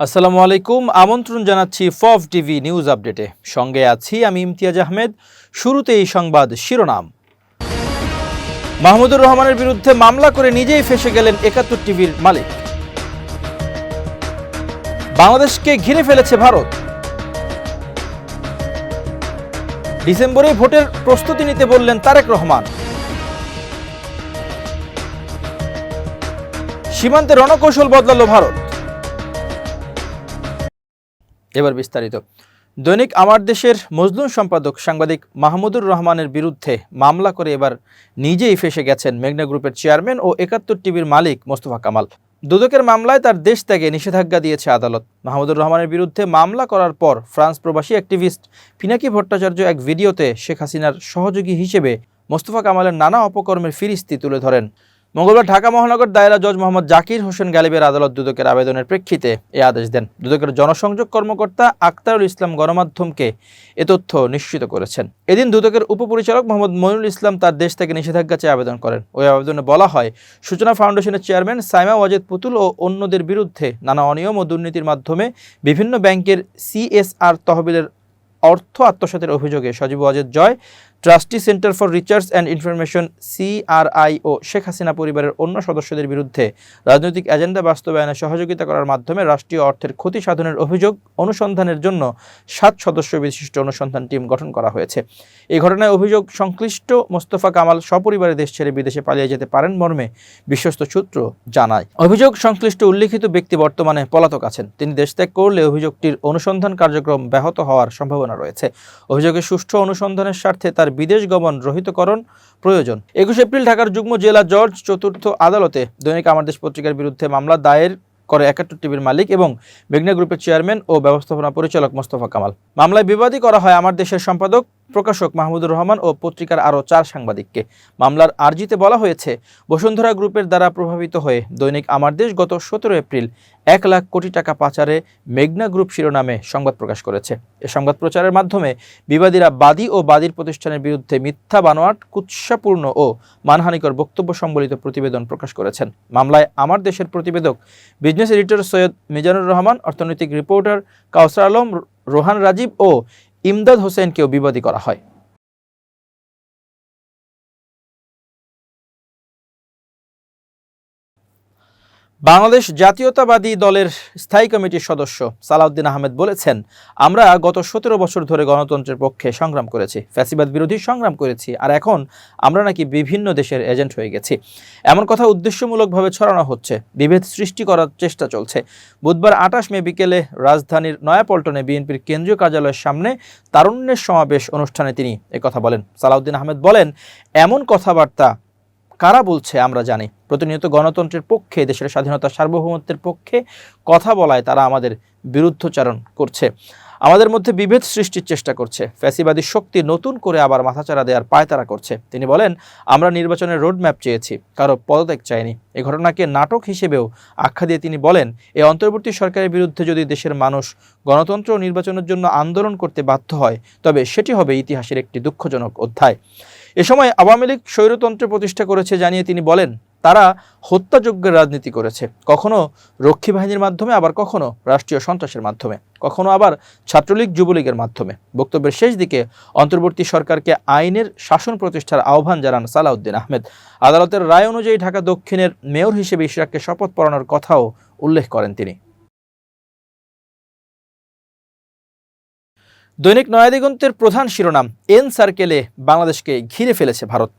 আসসালামু আলাইকুম, আমন্ত্রণ জানাচ্ছি ফফ টিভি নিউজ আপডেটে। সঙ্গে আছি আমি ইমতিয়াজ আহমেদ। শুরুতে এই সংবাদ শিরোনাম। মাহমুদুর রহমানের বিরুদ্ধে মামলা করে নিজেই ফেসে গেলেন একাত্তর টিভির মালিক। বাংলাদেশকে ঘিরে ফেলেছে ভারত। ডিসেম্বরে ভোটের প্রস্তুতি নিতে বললেন তারেক রহমান। সীমান্তে রণকৌশল বদলালো ভারত। এবার বিস্তারিত। দৈনিক আমার দেশের মজলুম সম্পাদক সাংবাদিক মাহমুদুর রহমানের বিরুদ্ধে মামলা করে এবার নিজেই ফেসে গেছেন মেঘনা গ্রুপের চেয়ারম্যান ও একাত্তর টিভির মালিক মোস্তফা কামাল। দুদকের মামলায় তার দেশ ত্যাগে নিষেধাজ্ঞা দিয়েছে আদালত। মাহমুদুর রহমানের বিরুদ্ধে মামলা করার পর ফ্রান্স প্রবাসী অ্যাক্টিভিস্ট পিনাকি ভট্টাচার্য এক ভিডিওতে শেখ হাসিনার সহযোগী হিসেবে মোস্তফা কামালের নানা অপকর্মের ফিরিস্তি তুলে ধরেন। মঙ্গলবার ঢাকা মহানগর দায়রা জজ মোহাম্মদ জাকির হোসেন গালিবের আদালত দুদকের আবেদনের প্রেক্ষিতে এ আদেশ দেন। দুদকের জনসংযোগ কর্মকর্তা আক্তারুল ইসলাম গণমাধ্যমকে এ তথ্য নিশ্চিত করেছেন। এদিন দুদকের উপপরিচালক মোহাম্মদ মইনুল ইসলাম তার দেশ থেকে নিষেধাজ্ঞা চেয়ে আবেদন করেন। ওই আবেদনে বলা হয়, সূচনা ফাউন্ডেশনের চেয়ারম্যান সাইমা ওয়াজেদ পুতুল ও অন্যদের বিরুদ্ধে নানা অনিয়ম ও দুর্নীতির মাধ্যমে বিভিন্ন ব্যাংকের সিএসআর তহবিলের অর্থ আত্মসাতের অভিযোগে Sajeeb Wazed Joy trustee centre for research and information CRI ও শেখ হাসিনা পরিবারের অন্য সদস্যদের বিরুদ্ধে রাজনৈতিক এজেন্ডা বাস্তবায়নে সহযোগিতা করার মাধ্যমে রাষ্ট্রীয় অর্থের ক্ষতি সাধনের অভিযোগ অনুসন্ধানের জন্য সাত সদস্য বিশিষ্ট অনুসন্ধান টিম গঠন করা হয়েছে। এই ঘটনায় অভিযোগ, সংশ্লিষ্ট মোস্তফা কামাল সপরিবারে দেশ ছেড়ে বিদেশে পালিয়ে যেতে পারেন মর্মে বিশ্বস্ত সূত্র জানায়। অভিযোগ, সংশ্লিষ্ট উল্লিখিত ব্যক্তি বর্তমানে পলাতক আছেন। তিনি দেশ ত্যাগ করলে অভিযোগটির অনুসন্ধান কার্যক্রম ব্যাহত হওয়ার সম্ভাবনা রয়েছে। অভিযোগের সুষ্ঠু অনুসন্ধানের স্বার্থে তার বিদেশ গমন রহিতকরণ প্রয়োজন। একুশ এপ্রিল ঢাকার যুগ্ম জেলা জজ চতুর্থ আদালতে দৈনিক আমার দেশ পত্রিকার বিরুদ্ধে মামলা দায়ের করে একাত্তর টিভির মালিক এবং মেঘনা গ্রুপের চেয়ারম্যান ও ব্যবস্থাপনা পরিচালক মোস্তফা কামাল। মামলায় বিবাদী করা হয় আমার দেশের সম্পাদক প্রকাশক মাহমুদুর রহমান ও পত্রিকার আরও চার সাংবাদিককে। মামলার আর্জিতে বলা হয়েছে, বসুন্ধরা গ্রুপের দ্বারা প্রভাবিত হয়ে দৈনিক আমার দেশ গত সতেরো এপ্রিল এক লাখ কোটি টাকা পাচারে মেঘনা গ্রুপ শিরোনামে সংবাদ প্রকাশ করেছে। এ সংবাদ প্রচারের মাধ্যমে বিবাদীরা বাদী ও বাদীর প্রতিষ্ঠানের বিরুদ্ধে মিথ্যা বানোয়াট, কুৎসাপূর্ণ ও মানহানিকর বক্তব্য সম্বলিত প্রতিবেদন প্রকাশ করেছেন। মামলায় আমার দেশের প্রতিবেদক, বিজনেস এডিটর সৈয়দ মিজানুর রহমান, অর্থনৈতিক রিপোর্টার কাউসার আলম, রোহান রাজীব ও ইমদাদ হোসেনকেও বিবাদী করা হয়। বাংলাদেশ জাতীয়তাবাদী দলের স্থায়ী কমিটির সদস্য সালাউদ্দিন আহমেদ বলেছেন, আমরা গত সতেরো বছর ধরে গণতন্ত্রের পক্ষে সংগ্রাম করেছি, ফ্যাসিবাদ বিরোধী সংগ্রাম করেছি, আর এখন আমরা নাকি বিভিন্ন দেশের এজেন্ট হয়ে গেছি। এমন কথা উদ্দেশ্যমূলকভাবে ছড়ানো হচ্ছে, বিভেদ সৃষ্টি করার চেষ্টা চলছে। বুধবার আঠাশ মে বিকেলে রাজধানীর নয়াপল্টনে বিএনপির কেন্দ্রীয় কার্যালয়ের সামনে তারুণ্যের সমাবেশ অনুষ্ঠানে তিনি একথা বলেন। সালাউদ্দিন আহমেদ বলেন, এমন কথাবার্তা কারা বলছে আমরা জানি। প্রতিনিয়ত গণতন্ত্রের পক্ষে, দেশের স্বাধীনতা সার্বভৌমত্বের পক্ষে কথা বলায় তারা আমাদের বিরুদ্ধচারণ করছে। আমাদের মধ্যে বিভেদ সৃষ্টির চেষ্টা করছে। ফ্যাসিবাদী শক্তি নতুন করে আবার মাথাচাড়া দেওয়ার পায়তারা করছে। তিনি বলেন, আমরা নির্বাচনের রোডম্যাপ চেয়েছি, কারও পদত্যাগ চাইনি। এ ঘটনাকে নাটক হিসেবেও আখ্যা দিয়ে তিনি বলেন এই অন্তর্বর্তী সরকারের বিরুদ্ধে যদি দেশের মানুষ গণতন্ত্র ও নির্বাচনের জন্য আন্দোলন করতে বাধ্য হয়, তবে সেটি হবে ইতিহাসের একটি দুঃখজনক অধ্যায়। এ সময় আওয়ামী লীগ স্বৈরতন্ত্র প্রতিষ্ঠা করেছে জানিয়ে তিনি বলেন তারা হত্যাযজ্ঞের রাজনীতি করেছে। কখনো রক্ষী বাহিনীর মাধ্যমে, আবার কখনো রাষ্ট্রীয় সন্ত্রাসের মাধ্যমে। কখনো আবার ছাত্রলীগ, যুবলীগের মাধ্যমে। বক্তব্যের শেষ দিকে অন্তর্বর্তী সরকারকে আইনের শাসন প্রতিষ্ঠার আহ্বান জানান সালাউদ্দিন আহমেদ। আদালতের রায় অনুযায়ী ঢাকা দক্ষিণের মেয়র হিসেবে ইশরাককে শপথ পড়ানোর কথাও উল্লেখ করেন তিনি। দৈনিক নয়াদিগন্তের প্রধান শিরোনাম, এন সার্কেলে বাংলাদেশকে ঘিরে ফেলেছে ভারত।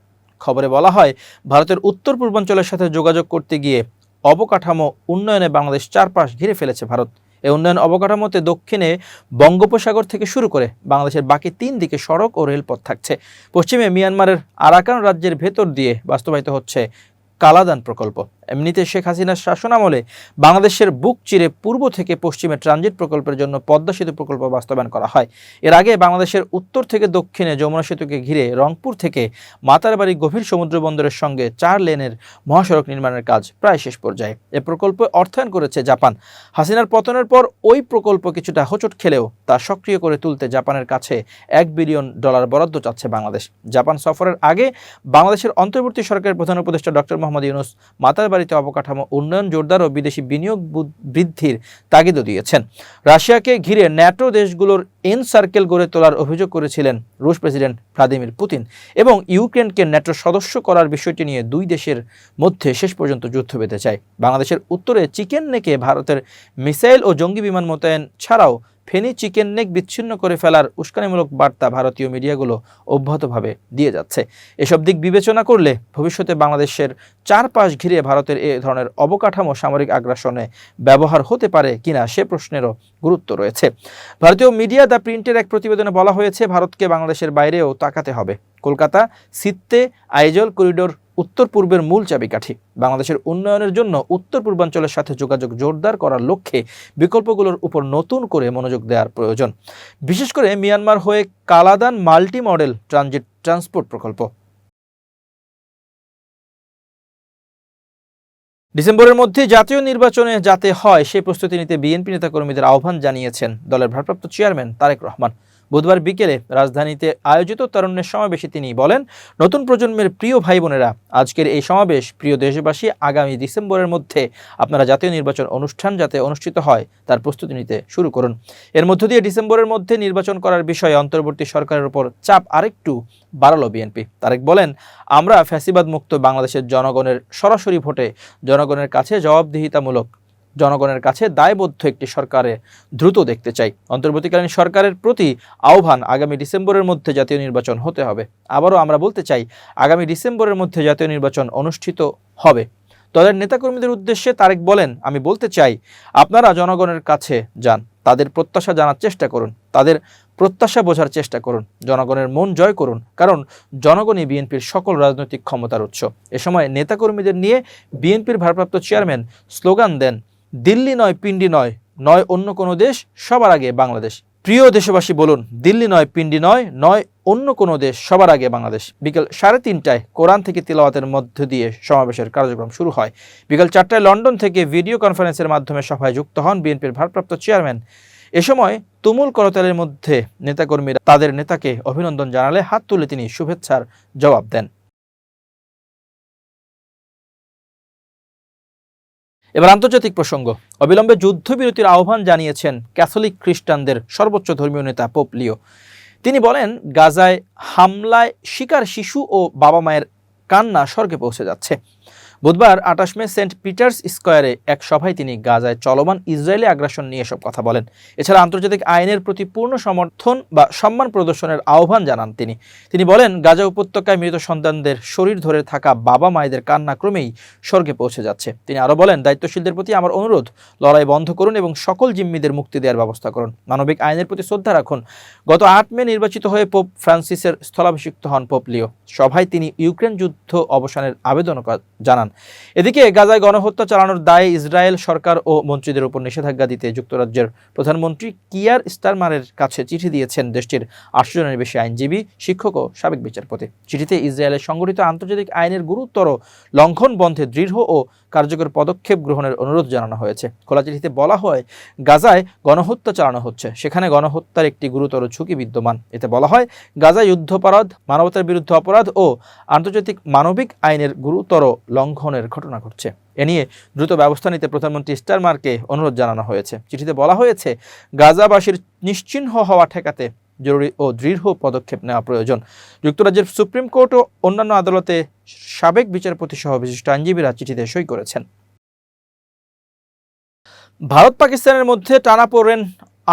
খবরে বলা হয়, ভারতের উত্তর পূর্বাঞ্চলের সাথে যোগাযোগ করতে গিয়ে অবকাঠামো উন্নয়নে বাংলাদেশ চারপাশ ঘিরে ফেলেছে ভারত। এই উন্নয়ন অবকাঠামোতে দক্ষিণে বঙ্গোপসাগর থেকে শুরু করে বাংলাদেশের বাকি তিন দিকে সড়ক ও রেলপথ থাকছে। পশ্চিমে মিয়ানমারের আরাকান রাজ্যের ভেতর দিয়ে বাস্তবায়িত হচ্ছে কালাদান প্রকল্প। এমনিতে শেখ হাসিনার শাসনামলে বাংলাদেশের বুক চিরে পূর্ব থেকে পশ্চিমে ট্রানজিট প্রকল্পের জন্য পদ্মা সেতু প্রকল্প বাস্তবায়ন করা হয়। এর আগে বাংলাদেশের উত্তর থেকে দক্ষিণে যমুনা সেতুকে ঘিরে রংপুর থেকে মাতারবাড়ি গভীর সমুদ্র বন্দরের সঙ্গে চার লেনের মহাসড়ক নির্মাণের কাজ প্রায় শেষ পর্যায়ে। এ প্রকল্প অর্থায়ন করেছে জাপান। হাসিনার পতনের পর ওই প্রকল্প কিছুটা হোঁচট খেলেও তা সক্রিয় করে তুলতে জাপানের কাছে এক বিলিয়ন ডলার বরাদ্দ চাচ্ছে বাংলাদেশ। জাপান সফরের আগে বাংলাদেশের অন্তর্বর্তী সরকারের প্রধান উপদেষ্টা ডক্টর মোহাম্মদ ইউনুস মাতারবাড়ি যাত্রাবাড়িতে অবকাঠামো উন্নয়ন, জোরদার ও বিদেশি বিনিয়োগ বৃদ্ধির তাগিদও দিয়েছেন। রাশিয়াকে ঘিরে ন্যাটো দেশগুলোর এন সার্কেল গড়ে তোলার অভিযোগ করেছিলেন রুশ প্রেসিডেন্ট ভ্লাদিমির পুতিন এবং ইউক্রেনকে ন্যাটো সদস্য করার বিষয়টি নিয়ে দুই দেশের মধ্যে শেষ পর্যন্ত যুদ্ধ বেঁধে যায়। বাংলাদেশের উত্তরে চিকেন নেকে ভারতের মিসাইল ও জঙ্গি বিমান মোতায়েন ছাড়াও ফেনী চিকেন নেক বিচ্ছিন্ন করে ফেলার উস্কানিমূলক বার্তা ভারতীয় মিডিয়াগুলো অব্যাহতভাবে দিয়ে যাচ্ছে। এসব দিক বিবেচনা করলে ভবিষ্যতে বাংলাদেশের চারপাশ ঘিরে ভারতের এ ধরনের অবকাঠামো সামরিক আগ্রাসনে ব্যবহার হতে পারে কিনা সে প্রশ্নেরও গুরুত্ব রয়েছে। ভারতীয় মিডিয়া দ্য প্রিন্টের এক প্রতিবেদনে বলা হয়েছে, ভারতকে বাংলাদেশের বাইরেও তাকাতে হবে। কলকাতা, সিত্তে, আইজল করিডোর উত্তর পূর্বের মূল চাবিকাঠি। বাংলাদেশের উন্নয়নের জন্য উত্তর পূর্বাঞ্চলের সাথে যোগাযোগ জোরদার করার লক্ষ্যে বিকল্পগুলোর উপর নতুন করে মনোযোগ দেওয়ার প্রয়োজন। বিশেষ করে মিয়ানমার হয়ে Kaladan multi modal transit transport প্রকল্প। ডিসেম্বরের মধ্যে জাতীয় নির্বাচনে যাতে হয় সেই প্রস্তুতি নিতে বিএনপি নেতাকর্মীদের আহ্বান জানিয়েছেন দলের ভারপ্রাপ্ত চেয়ারম্যান তারেক রহমান। বুধবার বিকেলে রাজধানীতে আয়োজিত তরুণের সমাবেশে তিনি বলেন, নতুন প্রজন্মের প্রিয় ভাই বোনেরা আজকের এই সমাবেশ প্রিয় দেশবাসী আগামী ডিসেম্বরের মধ্যে আপনারা জাতীয় নির্বাচন অনুষ্ঠান যাতে অনুষ্ঠিত হয়, তার প্রস্তুতি নিতে শুরু করুন। এর মধ্য দিয়ে ডিসেম্বরের মধ্যে নির্বাচন করার বিষয়ে অন্তর্বর্তী সরকারের উপর চাপ আরেকটু বাড়ালো বিএনপি। তারেক বলেন, আমরা ফ্যাসিবাদ মুক্ত বাংলাদেশের জনগণের সরাসরি ভোটে জনগণের কাছে জবাবদিহিতামূলক জনগণের কাছে দায়বদ্ধ একটি সরকারে দ্রুত দেখতে চাই। অন্তর্বর্তীকালীন সরকারের প্রতি আহ্বান, আগামী ডিসেম্বরের মধ্যে জাতীয় নির্বাচন হতে হবে। আবারও আমরা বলতে চাই, আগামী ডিসেম্বরের মধ্যে জাতীয় নির্বাচন অনুষ্ঠিত হবে। দলের নেতাকর্মীদের উদ্দেশ্যে তারেক বলেন, আমি বলতে চাই, আপনারা জনগণের কাছে যান, তাদের প্রত্যাশা জানার চেষ্টা করুন, তাদের প্রত্যাশা বোঝার চেষ্টা করুন, জনগণের মন জয় করুন, কারণ জনগণই বিএনপির সকল রাজনৈতিক ক্ষমতার উৎস। এ সময় নেতাকর্মীদের নিয়ে বিএনপির ভারপ্রাপ্ত চেয়ারম্যান স্লোগান দেন দিল্লি নয়, পিন্ডি নয় নয় অন্য কোনো দেশ, সবার আগে বাংলাদেশ। প্রিয় দেশবাসী, বলুন, দিল্লি নয়, পিন্ডি নয় নয় অন্য কোনো দেশ, সবার আগে বাংলাদেশ। বিকেল সাড়ে তিনটায় কোরআন থেকে তিলাওয়াতের মধ্য দিয়ে সমাবেশের কার্যক্রম শুরু হয়। বিকেল চারটায় লন্ডন থেকে ভিডিও কনফারেন্সের মাধ্যমে সভায় যুক্ত হন বিএনপির ভারপ্রাপ্ত চেয়ারম্যান। এ সময় তুমুল করতালের মধ্যে নেতাকর্মীরা তাদের নেতাকে অভিনন্দন জানালে হাত তুলে তিনি শুভেচ্ছার জবাব দেন। এবার আন্তর্জাতিক প্রসঙ্গ। অবিলম্বে যুদ্ধবিরতির আহ্বান জানিয়েছেন ক্যাথলিক খ্রিস্টানদের সর্বোচ্চ ধর্মীয় নেতা পোপ লিও। তিনি বলেন, গাজায় হামলায় শিকার শিশু ও বাবা মায়ের কান্না স্বর্গে পৌঁছে যাচ্ছে। বুধবার আঠাশ মে সেন্ট পিটার্স স্কোয়ারে এক সভায় তিনি গাজায় চলমান ইসরায়েলি আগ্রাসন নিয়ে এসব কথা বলেন। এছাড়া আন্তর্জাতিক আইনের প্রতি পূর্ণ সমর্থন বা সম্মান প্রদর্শনের আহ্বান জানান তিনি। তিনি বলেন, গাজা উপত্যকায় মৃত সন্তানদের শরীর ধরে থাকা বাবা মায়েদের কান্না ক্রমেই স্বর্গে পৌঁছে যাচ্ছে। তিনি আরও বলেন, দায়িত্বশীলদের প্রতি আমার অনুরোধ, লড়াই বন্ধ করুন এবং সকল জিম্মিদের মুক্তি দেওয়ার ব্যবস্থা করুন। মানবিক আইনের প্রতি শ্রদ্ধা রাখুন। গত আট মে নির্বাচিত হয়ে পোপ ফ্রান্সিসের স্থলাভিষিক্ত হন পোপ লিও। সভায় তিনি ইউক্রেন যুদ্ধ অবসানের আবেদন ক- জানান এদিকে গাজায় গণহত্যা চালানোর দায়ে ইসরায়েল সরকার ও মন্ত্রীদের উপর নিষেধাজ্ঞা দিতে যুক্তরাজ্যের প্রধানমন্ত্রী কিয়ার স্টারমারের কাছে চিঠি দিয়েছেন দেশটির আটশো জনের বেশি আইনজীবী, শিক্ষক ও সাবেক বিচারপতি। চিঠিতে ইসরায়েলের সংগঠিত আন্তর্জাতিক আইনের গুরুতর লঙ্ঘন বন্ধে দৃঢ় ও কার্যকর পদক্ষেপ গ্রহণের অনুরোধ জানানো হয়েছে। খোলা চিঠিতে বলা হয়, গাজায় গণহত্যা চালানো হচ্ছে। সেখানে গণহত্যার একটি গুরুতর ঝুঁকি বিদ্যমান। এতে বলা হয় গাজায় যুদ্ধাপরাধ, মানবতার বিরুদ্ধে অপরাধ ও আন্তর্জাতিক মানবিক আইনের গুরুতর লঙ্ঘনের ঘটনা ঘটছে। এ নিয়ে দ্রুত ব্যবস্থা নিতে প্রধানমন্ত্রী স্টারমারকে অনুরোধ জানানো হয়েছে। চিঠিতে বলা হয়েছে, গাজাবাসীর নিশ্চিহ্ন হওয়া ঠেকাতে জরুরি ও দৃঢ় পদক্ষেপ নেওয়া প্রয়োজন। যুক্তরাজ্যের সুপ্রিম কোর্ট ও অন্যান্য আদালতে সাবেক বিচারপতি সহ বিশিষ্ট আইনজীবীরা চিঠিতে সই করেছেন। ভারত পাকিস্তানের মধ্যে টানাপোড়েন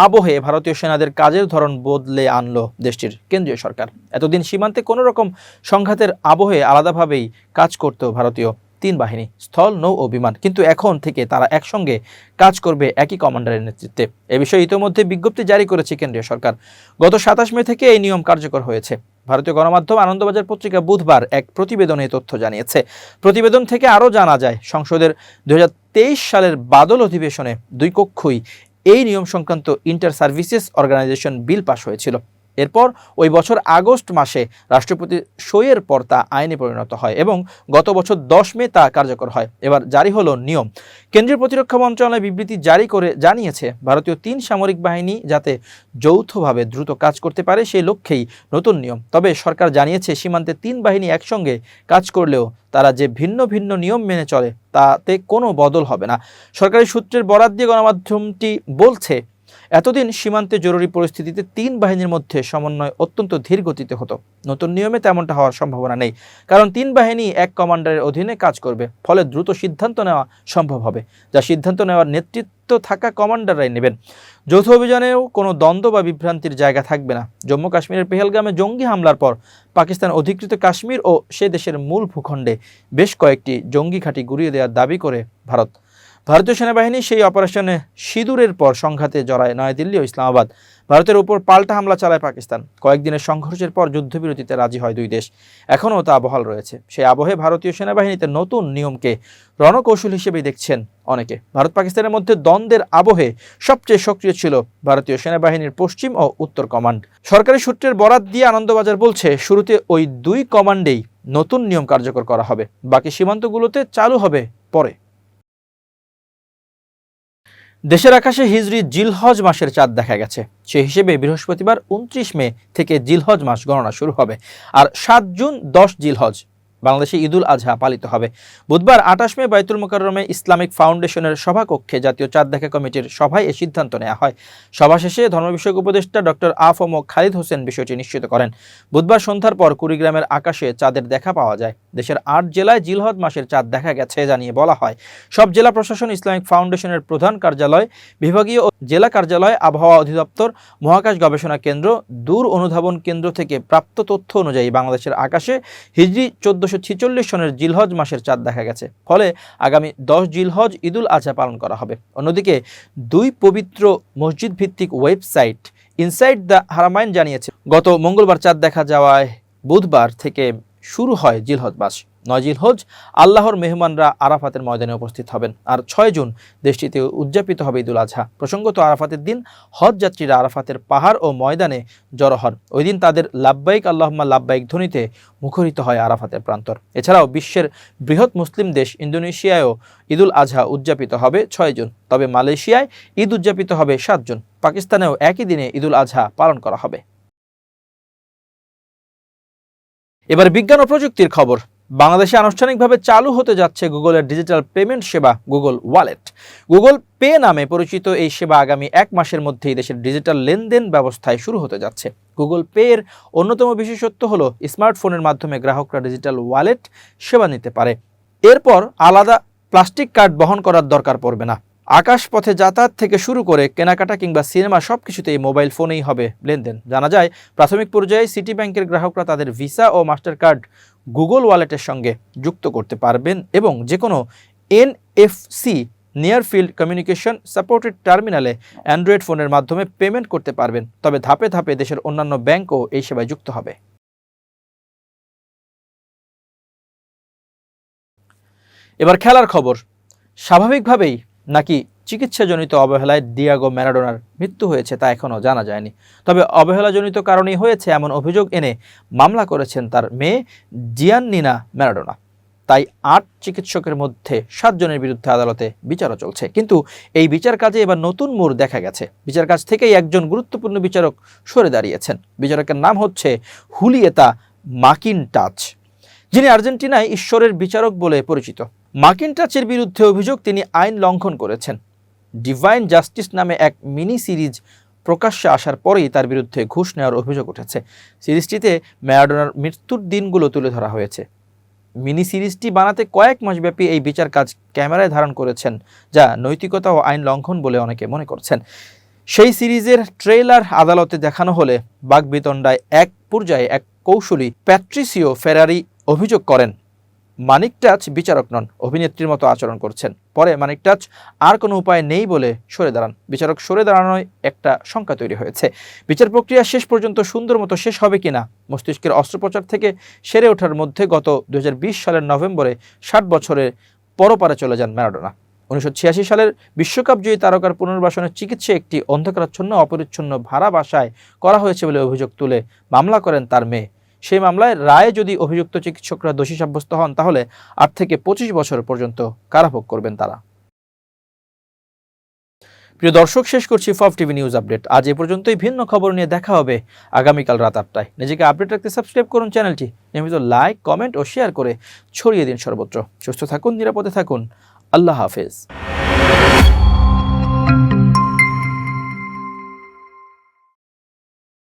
আবহে ভারতীয় সেনাদের কাজের ধরন বদলে আনলো দেশটির কেন্দ্রীয় সরকার। এতদিন সীমান্তে কোনো রকম সংঘাতের আবহে আলাদাভাবেই কাজ করত ভারতীয় তিন বাহিনী, স্থল, নৌ ও বিমান। কিন্তু এখন থেকে তারা একসঙ্গে কাজ করবে একই কমান্ডারের নেতৃত্বে। এ বিষয়ে ইতোমধ্যে বিজ্ঞপ্তি জারি করেছে কেন্দ্রীয় সরকার। গত সাতাশ মে থেকে এই নিয়ম কার্যকর হয়েছে। ভারতীয় গণমাধ্যম আনন্দবাজার পত্রিকা বুধবার এক প্রতিবেদনে তথ্য জানিয়েছে। প্রতিবেদন থেকে আরও জানা যায়, সংসদের দুই হাজার তেইশ সালের বাদল অধিবেশনে দুই কক্ষই এই নিয়ম সংক্রান্ত inter services organisation bill pass হয়েছিল। এরপর ওই বছর আগস্ট মাসে রাষ্ট্রপতি সইয়ের পর তা আইনে পরিণত হয় এবং গত বছর দশ মে তা কার্যকর হয়। এবার জারি হলো নিয়ম। কেন্দ্রীয় প্রতিরক্ষা মন্ত্রণালয় বিবৃতি জারি করে জানিয়েছে, ভারতীয় তিন সামরিক বাহিনী যাতে যৌথভাবে দ্রুত কাজ করতে পারে সেই লক্ষ্যেই নতুন নিয়ম। তবে সরকার জানিয়েছে, সীমান্তে তিন বাহিনী একসঙ্গে কাজ করলেও তারা যে ভিন্ন ভিন্ন নিয়ম মেনে চলে, তাতে কোনো বদল হবে না। সরকারি সূত্রের বরাত দিয়ে গণমাধ্যমটি বলছে এতদিন সীমান্তে জরুরি পরিস্থিতিতে তিন বাহিনীর মধ্যে সমন্বয় অত্যন্ত ধীর গতিতে হতো। নতুন নিয়মে তেমনটা হওয়ার সম্ভাবনা নেই। কারণ তিন বাহিনী এক কমান্ডারের অধীনে কাজ করবে, ফলে দ্রুত সিদ্ধান্ত নেওয়া সম্ভব হবে, যা সিদ্ধান্ত নেওয়ার নেতৃত্ব থাকা কমান্ডাররাই নেবেন। যৌথ অভিযানেও কোনো দ্বন্দ্ব বা বিভ্রান্তির জায়গা থাকবে না। জম্মু কাশ্মীরের পেহেলগামে জঙ্গি হামলার পর পাকিস্তান অধিকৃত কাশ্মীর ও সে দেশের মূল ভূখণ্ডে বেশ কয়েকটি জঙ্গি ঘাঁটি গুড়িয়ে দেওয়ার দাবি করে ভারত। ভারতীয় সেনাবাহিনী সেই অপারেশনে সিঁদুরের পর সংঘাতে জড়ায় নয়াদিল্লি ও ইসলামাবাদ। ভারতের উপর পাল্টা হামলা চালায় পাকিস্তান। কয়েকদিনের সংঘর্ষের পর যুদ্ধবিরতিতে রাজি হয় দুই দেশ। এখনও তা বহাল রয়েছে। সেই আবহে ভারতীয় সেনাবাহিনীতে নতুন নিয়মকে রণকৌশল হিসেবে দেখছেন অনেকে। ভারত পাকিস্তানের মধ্যে দ্বন্দ্বের আবহে সবচেয়ে সক্রিয় ছিল ভারতীয় সেনাবাহিনীর পশ্চিম ও উত্তর কমান্ড। সরকারি সূত্রের বরাত দিয়ে আনন্দবাজার বলছে, শুরুতে ওই দুই কমান্ডেই নতুন নিয়ম কার্যকর করা হবে। বাকি সীমান্তগুলোতে চালু হবে পরে। দেশের আকাশে হিজরি জিলহজ মাসের চাঁদ দেখা গেছে। সে হিসেবে বৃহস্পতিবার উনত্রিশ মে থেকে জিলহজ মাস গণনা শুরু হবে আর সাত জুন দশ জিলহজ। বাংলাদেশে ঈদুল আজহা পালিত হবে। বুধবার আঠাশ মে বাইতুল মোকাররমে ইসলামিক ফাউন্ডেশনের সভাকক্ষে জাতীয় চাঁদ দেখা কমিটির সভায় এ সিদ্ধান্ত নেওয়া হয়। সভা শেষে ধর্ম বিষয়ক উপদেষ্টা ডক্টর আফম খালিদ হোসেন বিষয়টি নিশ্চিত করেন। বুধবার সন্ধ্যার পর কুড়িগ্রামের আকাশে চাঁদের দেখা পাওয়া যায়। দেশের আট জেলায় জিলহজ মাসের চাঁদ দেখা গেছে জানিয়ে বলা হয়। সব জেলা প্রশাসন ইসলামিক ফাউন্ডেশনের প্রধান কার্যালয়, বিভাগীয় জেলা কার্যালয়, আবহাওয়া অধিদপ্তর, মহাকাশ গবেষণা কেন্দ্র, দূর অনুধাবন কেন্দ্র থেকে প্রাপ্ত তথ্য অনুযায়ী বাংলাদেশের আকাশে হিজরি চোদ্দশো ছিচল্লিশ সনের জিলহজ মাসের চাঁদ দেখা গেছে। ফলে আগামী দশ জিলহজ ঈদুল আজহা পালন করা হবে। অন্যদিকে দুই পবিত্র মসজিদ ভিত্তিক ওয়েবসাইট ইনসাইড দ্য হারামাইন জানিয়েছে, গত মঙ্গলবার চাঁদ দেখা যাওয়ায় বুধবার থেকে শুরু হয় জিলহজ মাস। নয় জিলহজ, আল্লাহর মেহমানরা আরাফাতের ময়দানে উপস্থিত হবেন। আর ছয় জুন, দেশটিতে উদযাপিত হবে ঈদুল আজহা প্রসঙ্গত আরাফাতের দিন হজ যাত্রীরা আরাফাতের পাহাড় ও ময়দানে জড়ো হন। ওই দিন তাদের লাভবাইক আল্লাহম্মা লাভবাইক ধ্বনিতে মুখরিত হয় আরাফাতের প্রান্তর। এছাড়াও বিশ্বের বৃহৎ মুসলিম দেশ ইন্দোনেশিয়ায়ও ঈদুল আজহা উদযাপিত হবে ছয় জুন। তবে মালয়েশিয়ায় ঈদ উদযাপিত হবে সাত জুন। পাকিস্তানেও একই দিনে ঈদুল আজহা পালন করা হবে। এবার বিজ্ঞান ও প্রযুক্তির খবর। বাংলাদেশে আনুষ্ঠানিকভাবে চালু হতে যাচ্ছে গুগলের ডিজিটাল পেমেন্ট সেবা, গুগল ওয়ালেট। গুগল পে নামে পরিচিত এই সেবা আগামী এক মাসের মধ্যেই দেশের ডিজিটাল লেনদেন ব্যবস্থায় শুরু হতে যাচ্ছে। গুগল পে এর অন্যতম বিশেষত্ব হলো, স্মার্টফোনের মাধ্যমে গ্রাহকরা ডিজিটাল ওয়ালেট সেবা নিতে পারে। এরপর আলাদা প্লাস্টিক কার্ড বহন করার দরকার পড়বে না। আকাশপথে যাতায়াত থেকে শুরু করে কেনাকাটা কিংবা সিনেমা সব কিছুতেই মোবাইল ফোনেই হবে লেনদেন। জানা যায়, প্রাথমিক পর্যায়ে সিটি ব্যাংকের গ্রাহকরা তাদের ভিসা ও মাস্টার কার্ড গুগল ওয়ালেটের সঙ্গে যুক্ত করতে পারবেন এবং যে কোনো NFC near field communication supported টার্মিনালে অ্যান্ড্রয়েড ফোনের মাধ্যমে পেমেন্ট করতে পারবেন। তবে ধাপে ধাপে দেশের অন্যান্য ব্যাংকও এই সেবায় যুক্ত হবে। এবার খেলার খবর। স্বাভাবিকভাবেই নাকি চিকিৎসাজনিত অবহেলায় ডিয়াগো ম্যারাডোনার মৃত্যু হয়েছে তা এখনও জানা যায়নি। তবে অবহেলাজনিত কারণেই হয়েছে এমন অভিযোগ এনে মামলা করেছেন তার মেয়ে জিয়ান্নিনা ম্যারাডোনা। তাই আট চিকিৎসকের মধ্যে সাতজনের বিরুদ্ধে আদালতে বিচারও চলছে। কিন্তু এই বিচার কাজে এবার নতুন মোড় দেখা গেছে। বিচার কাজ থেকেই একজন গুরুত্বপূর্ণ বিচারক সরে দাঁড়িয়েছেন। বিচারকের নাম হচ্ছে হুলিয়েতা মাকিন টাচ যিনি আর্জেন্টিনায় ঈশ্বরের বিচারক বলে পরিচিত। মার্কিন টাচের বিরুদ্ধে অভিযোগ তিনি আইন লঙ্ঘন করেছেন। ডিভাইন জাস্টিস নামে এক মিনি সিরিজ প্রকাশ্যে আসার পরেই তার বিরুদ্ধে ঘুষ নেওয়ার অভিযোগ উঠেছে। সিরিজটিতে ম্যারাডোনার মৃত্যুর দিনগুলো তুলে ধরা হয়েছে। মিনি সিরিজটি বানাতে কয়েক মাসব্যাপী এই বিচার কাজ ক্যামেরায় ধারণ করেছেন, যা নৈতিকতা ও আইন লঙ্ঘন বলে অনেকে মনে করছেন। সেই সিরিজের ট্রেলার আদালতে দেখানো হলে বাগবিতণ্ডায় এক পর্যায়ে এক কৌশলী প্যাট্রিসিও ফেরারি অভিযোগ করেন। মানিক টাচ বিচারক নন, অভিনেত্রীর মতো আচরণ করছেন। পরে মানিক টাচ আর কোনো উপায় নেই বলে সরে দাঁড়ান। বিচারক সরে দাঁড়ানোয় একটা শঙ্কা তৈরি হয়েছে। বিচার প্রক্রিয়া শেষ পর্যন্ত সুন্দর মতো শেষ হবে কিনা, মস্তিষ্কের অস্ত্রোপচার থেকে সেরে ওঠার মধ্যে গত দুহাজার বিশ সালের নভেম্বরে ষাট বছরের পরপারে চলে যান ম্যারাডোনা। উনিশশো ছিয়াশি সালের বিশ্বকাপ জয়ী তারকার পুনর্বাসনের চিকিৎসা একটি অন্ধকারাচ্ছন্ন, অপরিচ্ছন্ন ভাড়া বাসায় করা হয়েছে বলে অভিযোগ তুলে মামলা করেন তার মেয়ে। সেই মামলায় রায়ে যদি অভিযুক্ত চিকিৎসকরা দোষী সাব্যস্ত হন, তাহলে আট থেকে পঁচিশ বছর পর্যন্ত কারাভোগ করবেন তারা। প্রিয় দর্শক, শেষ করছি ফব টিভি নিউজ আপডেট। আজ এ পর্যন্তই ভিন্ন খবর নিয়ে দেখা হবে আগামীকাল রাত আটটায়। নিজেকে আপডেট রাখতে সাবস্ক্রাইব করুন চ্যানেলটি। নিয়মিত লাইক, কমেন্ট ও শেয়ার করে ছড়িয়ে দিন সর্বত্র। সুস্থ থাকুন, নিরাপদে থাকুন। আল্লাহ হাফেজ।